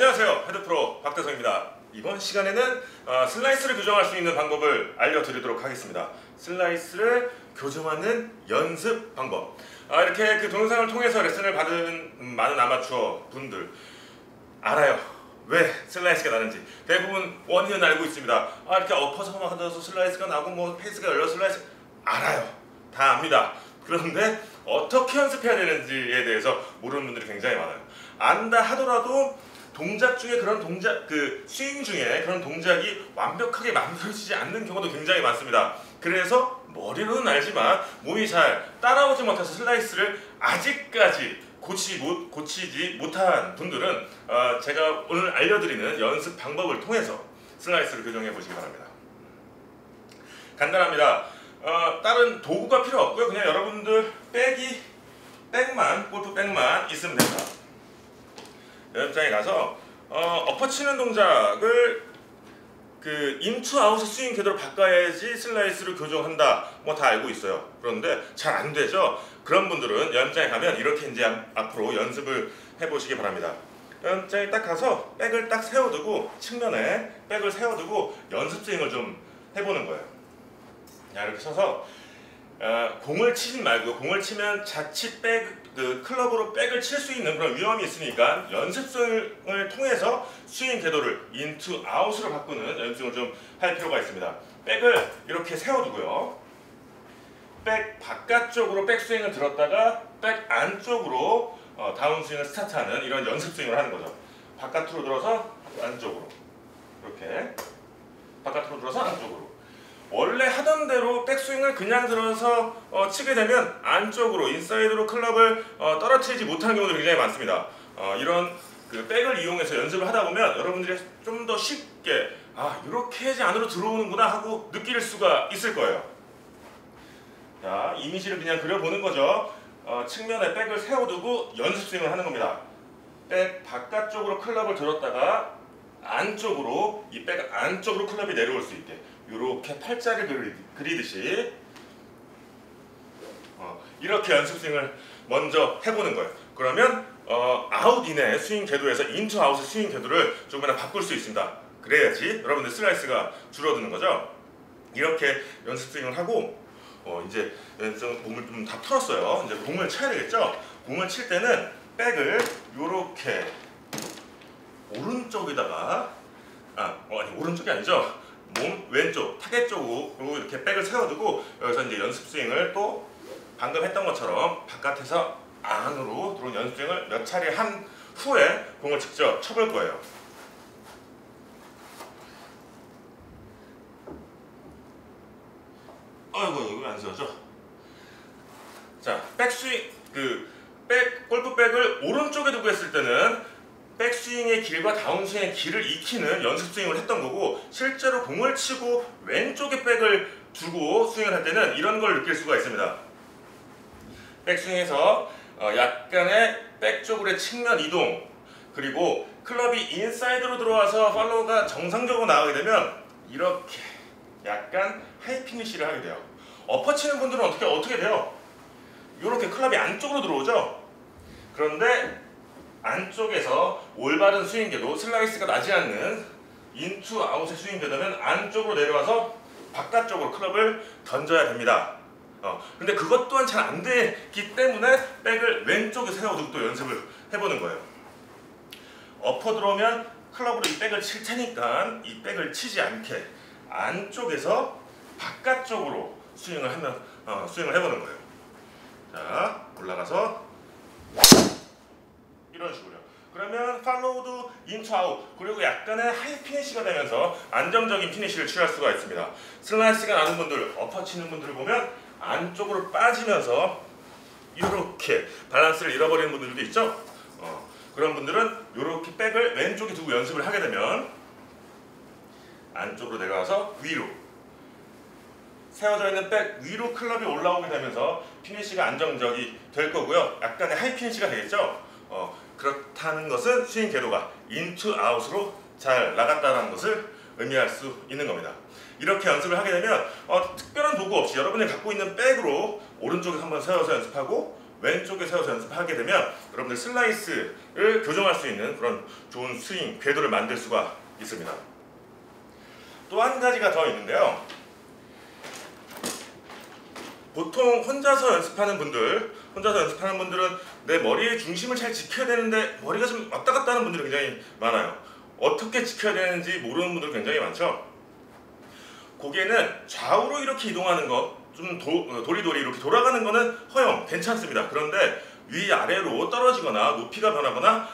안녕하세요. 헤드프로 박대성입니다. 이번 시간에는 어, 슬라이스를 교정할 수 있는 방법을 알려드리도록 하겠습니다. 슬라이스를 교정하는 연습 방법. 아, 이렇게 그 동영상을 통해서 레슨을 받은 많은 아마추어 분들 알아요. 왜 슬라이스가 나는지. 대부분 원인은 알고 있습니다. 아 이렇게 엎어서만 하면서 슬라이스가 나고 뭐 페이스가 열려 슬라이스 알아요. 다 압니다. 그런데 어떻게 연습해야 되는지에 대해서 모르는 분들이 굉장히 많아요. 안다 하더라도 동작 중에 그런 동작 그 스윙 중에 그런 동작이 완벽하게 만들어지지 않는 경우도 굉장히 많습니다. 그래서 머리로는 알지만 몸이 잘 따라오지 못해서 슬라이스를 아직까지 고치지 못 고치지 못한 분들은 어, 제가 오늘 알려드리는 연습 방법을 통해서 슬라이스를 교정해 보시기 바랍니다. 간단합니다. 어, 다른 도구가 필요 없고요. 그냥 여러분들 백이 백만 골프 백만 있으면 됩니다. 연습장에 가서 어, 엎어치는 동작을 그 인투 아웃 스윙 궤도로 바꿔야지 슬라이스를 교정한다. 뭐 다 알고 있어요. 그런데 잘 안 되죠. 그런 분들은 연장에 가면 이렇게 이제 앞으로 연습을 해보시기 바랍니다. 연장에 딱 가서 백을 딱 세워두고 측면에 백을 세워두고 연습 스윙을 좀 해보는 거예요. 자 이렇게 서서 어, 공을 치지 말고 공을 치면 자칫 백, 그 클럽으로 백을 칠 수 있는 그런 위험이 있으니까 연습을 통해서 스윙 궤도를 인투 아웃으로 바꾸는 연습을 좀 할 필요가 있습니다. 백을 이렇게 세워두고요. 백 바깥쪽으로 백스윙을 들었다가 백 안쪽으로 어, 다운스윙을 스타트하는 이런 연습 스윙을 하는 거죠. 바깥으로 들어서 안쪽으로 이렇게 바깥으로 들어서 안쪽으로 원래 하던 대로 백스윙을 그냥 들어서 어, 치게 되면 안쪽으로 인사이드로 클럽을 어, 떨어뜨리지 못하는 경우도 굉장히 많습니다. 어, 이런 그 백을 이용해서 연습을 하다 보면 여러분들이 좀 더 쉽게 아 이렇게 해야지 안으로 들어오는구나 하고 느낄 수가 있을 거예요. 자 이미지를 그냥 그려보는 거죠. 어, 측면에 백을 세워두고 연습 스윙을 하는 겁니다. 백 바깥쪽으로 클럽을 들었다가 안쪽으로 이 백 안쪽으로 클럽이 내려올 수 있게 이렇게 팔자를 그리듯이 어, 이렇게 연습 스윙을 먼저 해보는 거예요. 그러면 어, 아웃 이내 스윙 궤도에서 인투 아웃의 스윙 궤도를 조금이나 바꿀 수 있습니다. 그래야지 여러분들 슬라이스가 줄어드는 거죠. 이렇게 연습 스윙을 하고 어, 이제 몸을 좀다 털었어요. 이제 공을 쳐야 되겠죠. 공을 칠 때는 백을 이렇게 오른쪽에다가 아 어, 아니 오른쪽이 아니죠. 몸 왼쪽 타겟 쪽으로 이렇게 백을 세워두고 여기서 이제 연습 스윙을 또 방금 했던 것처럼 바깥에서 안으로 들어온 연습 스윙을 몇 차례 한 후에 공을 직접 쳐볼 거예요. 아이고 이거 안 세워져. 자 백스윙 그 백 골프백을 오른쪽에 두고 했을 때는 백스윙의 길과 다운스윙의 길을 익히는 연습 스윙을 했던 거고 실제로 공을 치고 왼쪽에 백을 두고 스윙을 할 때는 이런 걸 느낄 수가 있습니다. 백스윙에서 어, 약간의 백 쪽으로의 측면 이동 그리고 클럽이 인사이드로 들어와서 팔로우가 정상적으로 나가게 되면 이렇게 약간 하이 피니시를 하게 돼요. 엎어치는 분들은 어떻게 어떻게 돼요? 이렇게 클럽이 안쪽으로 들어오죠. 그런데 안쪽에서 올바른 스윙궤도 슬라이스가 나지 않는 인투 아웃의 스윙궤도면 안쪽으로 내려와서 바깥쪽으로 클럽을 던져야 됩니다. 어, 근데 그것 또한 잘 안 되기 때문에 백을 왼쪽에 세워두고 또 연습을 해보는 거예요. 엎어 들어오면 클럽으로 이 백을 칠 테니까 이 백을 치지 않게 안쪽에서 바깥쪽으로 스윙을 하면 어, 스윙을 해보는 거예요. 자 올라가서 이런 식으로요. 그러면 아웃 그리고 약간의 하이 피니시가 되면서 안정적인 피니시를 취할 수가 있습니다. 슬라이스가 나는 분들, 엎어치는 분들을 보면 안쪽으로 빠지면서 이렇게 밸런스를 잃어버리는 분들도 있죠. 어, 그런 분들은 이렇게 백을 왼쪽에 두고 연습을 하게 되면 안쪽으로 내려와서 위로 세워져 있는 백 위로 클럽이 올라오게 되면서 피니시가 안정적이 될 거고요. 약간의 하이 피니시가 되겠죠. 어, 그렇다는 것은 스윙 궤도가 인투 아웃으로 잘 나갔다는 것을 의미할 수 있는 겁니다. 이렇게 연습을 하게 되면 어, 특별한 도구 없이 여러분이 갖고 있는 백으로 오른쪽에 한번 세워서 연습하고 왼쪽에 세워서 연습하게 되면 여러분들 슬라이스를 교정할 수 있는 그런 좋은 스윙, 궤도를 만들 수가 있습니다. 또 한 가지가 더 있는데요. 보통 혼자서 연습하는 분들, 혼자서 연습하는 분들은 내 머리의 중심을 잘 지켜야 되는데 머리가 좀 왔다 갔다 하는 분들이 굉장히 많아요. 어떻게 지켜야 되는지 모르는 분들 굉장히 많죠. 고개는 좌우로 이렇게 이동하는 거, 좀 도, 도리도리 이렇게 돌아가는 거는 허용, 괜찮습니다. 그런데 위아래로 떨어지거나 높이가 변하거나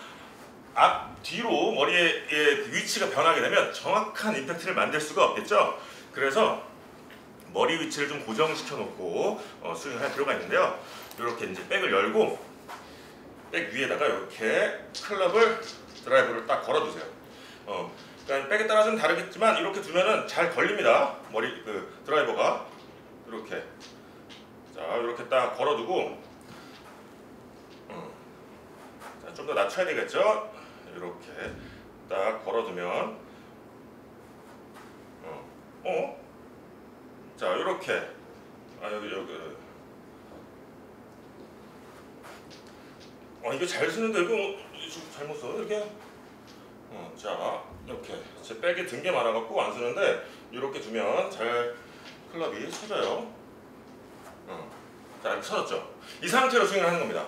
앞, 뒤로 머리의 그 위치가 변하게 되면 정확한 임팩트를 만들 수가 없겠죠. 그래서 머리 위치를 좀 고정시켜 놓고 어, 스윙을 할 필요가 있는데요. 이렇게 이제 백을 열고 백 위에다가 이렇게 클럽을 드라이브를 딱 걸어두세요. 어, 그러니까 백에 따라 좀 다르겠지만 이렇게 두면은 잘 걸립니다. 머리 그 드라이버가 이렇게 자 이렇게 딱 걸어두고 음, 좀더 낮춰야 되겠죠. 이렇게 딱 걸어두면 어, 어? 자 이렇게. 아 여기 여기. 아 이거 잘 쓰는데 이거 좀 잘못 써 이렇게? 어, 자 이렇게. 제 백에 든 게 많아갖고 안 쓰는데 이렇게 두면 잘 클럽이 서져요. 어, 자 이렇게 서졌죠. 이 상태로 스윙을 하는 겁니다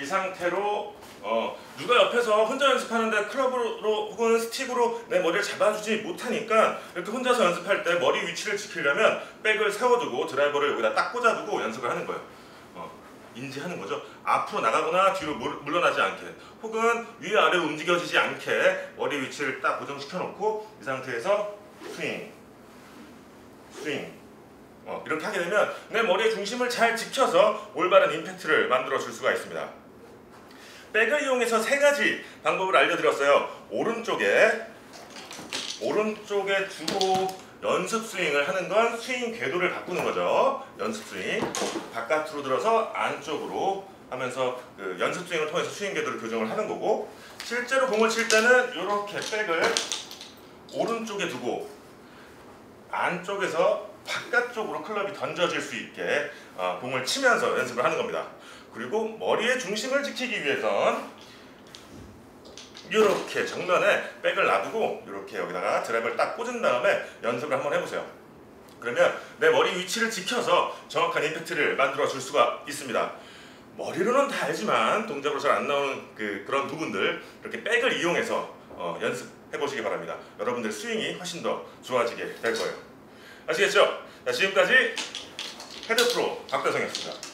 이 상태로 어, 누가 옆에서 혼자 연습하는데 클럽으로 혹은 스틱으로 내 머리를 잡아주지 못하니까 이렇게 혼자서 연습할 때 머리 위치를 지키려면 백을 세워두고 드라이버를 여기다 딱 꽂아두고 연습을 하는 거예요. 어, 인지하는 거죠. 앞으로 나가거나 뒤로 물, 물러나지 않게 혹은 위 아래 움직여지지 않게 머리 위치를 딱 고정시켜 놓고 이 상태에서 스윙, 스윙, 어, 이렇게 하게 되면 내 머리의 중심을 잘 지켜서 올바른 임팩트를 만들어 줄 수가 있습니다. 백을 이용해서 세 가지 방법을 알려드렸어요. 오른쪽에 오른쪽에 두고 연습 스윙을 하는 건 스윙 궤도를 바꾸는 거죠. 연습 스윙 바깥으로 들어서 안쪽으로 하면서 그 연습 스윙을 통해서 스윙 궤도를 교정을 하는 거고 실제로 공을 칠 때는 이렇게 백을 오른쪽에 두고 안쪽에서 바깥쪽으로 클럽이 던져질 수 있게 어, 공을 치면서 연습을 하는 겁니다. 그리고 머리의 중심을 지키기 위해선 이렇게 정면에 백을 놔두고 이렇게 여기다가 드라이버를 딱 꽂은 다음에 연습을 한번 해보세요. 그러면 내 머리 위치를 지켜서 정확한 임팩트를 만들어 줄 수가 있습니다. 머리로는 다 알지만 동작으로 잘 안 나오는 그, 그런 부분들 이렇게 백을 이용해서 어, 연습해 보시기 바랍니다. 여러분들 스윙이 훨씬 더 좋아지게 될 거예요. 아시겠죠? 자, 지금까지 헤드 프로 박대성이었습니다.